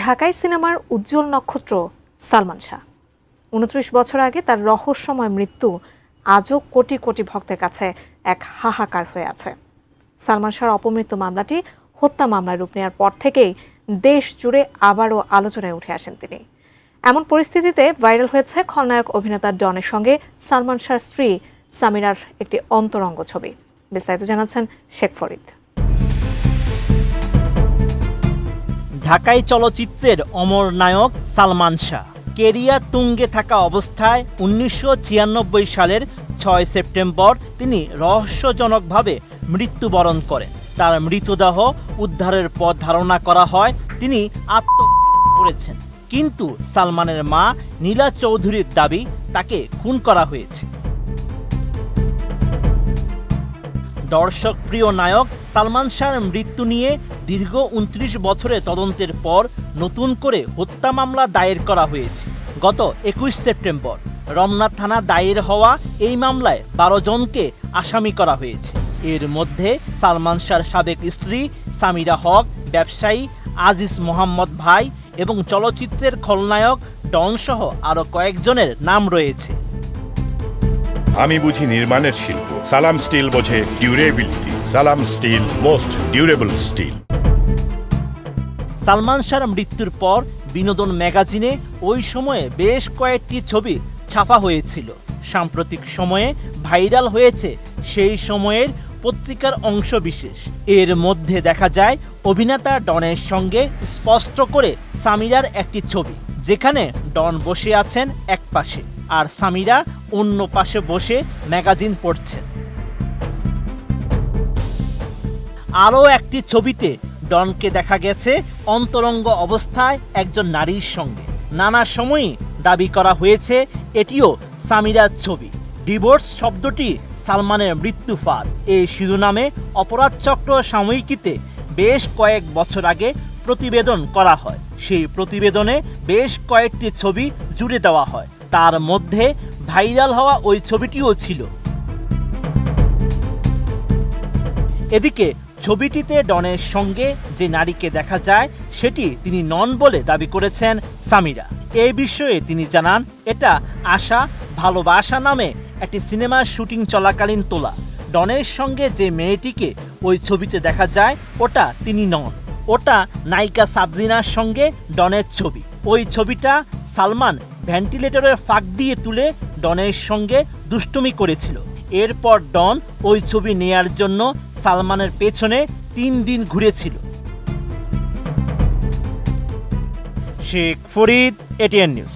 ঢাকাই সিনেমার উজ্জ্বল নক্ষত্র সালমান শাহ। উনত্রিশ বছর আগে তার রহস্যময় মৃত্যু আজও কোটি কোটি ভক্তের কাছে এক হাহাকার হয়ে আছে। সালমান শাহর অপমৃত্যু মামলাটি হত্যা মামলার রূপ নেওয়ার পর থেকেই দেশ জুড়ে আবারও আলোচনায় উঠে আসেন তিনি। এমন পরিস্থিতিতে ভাইরাল হয়েছে খলনায়ক অভিনেতা ডনের সঙ্গে সালমান শাহর স্ত্রী সামিরার একটি অন্তরঙ্গ ছবি। বিস্তারিত জানাচ্ছেন শেখ ফরিদ। ঢাকাই চলচ্চিত্রের অমর নায়ক সালমান শাহ। কেরিয়া তুঙ্গে থাকা অবস্থায় উনিশশো ছিয়ানব্বই সালের ছয় সেপ্টেম্বর তিনি রহস্যজনকভাবে মৃত্যুবরণ করেন। তার মৃতদেহ উদ্ধারের পর ধারণা করা হয়, তিনি আত্ম করেছেন। কিন্তু সালমানের মা নীলা চৌধুরীর দাবি, তাকে খুন করা হয়েছে। দর্শক প্রিয় নায়ক সালমান শাহর মৃত্যু নিয়ে দীর্ঘ উনত্রিশ বছরের তদন্তের পর নতুন করে হত্যা মামলা দায়ের করা হয়েছে। গত একুশ সেপ্টেম্বর রমনা থানা দায়ের হওয়া এই মামলায় বারো জনকে আসামি করা হয়েছে। এর মধ্যে সালমান শাহর সাবেক স্ত্রী সামিরা হক, ব্যবসায়ী আজিজ মোহাম্মদ ভাই এবং চলচ্চিত্রের খলনায়ক ডন সহ আরও কয়েকজনের নাম রয়েছে। আমি বুঝি নির্মাণের শিল্প। সালাম স্টিল বোঝে durability Salam steel most durable steel Salman শাহর মৃত্যুর পর বিনোদন ম্যাগাজিনে ওই সময়ে বেশ কয়েকটি ছবি ছাপা হয়েছিল। সাম্প্রতিক সময়ে ভাইরাল হয়েছে সেই সময়ের পত্রিকার অংশ বিশেষ। এর মধ্যে দেখা যায়, অভিনেতা ডনের সঙ্গে স্পষ্ট করে সামিরার একটি ছবি, যেখানে ডন বসে আছেন এক পাশে আর সামিরা অন্য পাশে বসে ম্যাগাজিন পড়ছেন। আরও একটি ছবিতে ডনকে দেখা গেছে অন্তরঙ্গ অবস্থায় একজন নারীর সঙ্গে। নানা সময়ই দাবি করা হয়েছে, এটিও সামিরার ছবি। ডিভোর্স শব্দটি সালমানের মৃত্যু ফাঁদ। এই শিরোনামে অপরাধ চক্র সাময়িকীতে বেশ কয়েক বছর আগে প্রতিবেদন করা হয়। সেই প্রতিবেদনে বেশ কয়েকটি ছবি জুড়ে দেওয়া হয়। তার মধ্যে ভাইরাল হওয়া ওই ছবিটিও ছিল। এদিকে ছবিটিতে ডনের সঙ্গে যে নারীকে দেখা যায়, সেটি তিনি নন বলে দাবি করেছেন সামিরা। এই বিষয়ে তিনি জানান, এটা আশা, ভালোবাসা নামে একটি সিনেমার শুটিং চলাকালীন তোলা। ডনের সঙ্গে যে মেয়েটিকে ওই ছবিতে দেখা যায়, ওটা তিনি নন। ওটা নায়িকা সাবরিনার সঙ্গে ডনের ছবি। ওই ছবিটা সালমান ভেন্টিলেটরের ফাঁক দিয়ে তুলে ডনের সঙ্গে দুষ্টুমি করেছিল। এরপর ডন ওই ছবি নেয়ার জন্য সালমানের পেছনে তিন দিন ঘুরেছিল। Sheikh Farid, ATN news.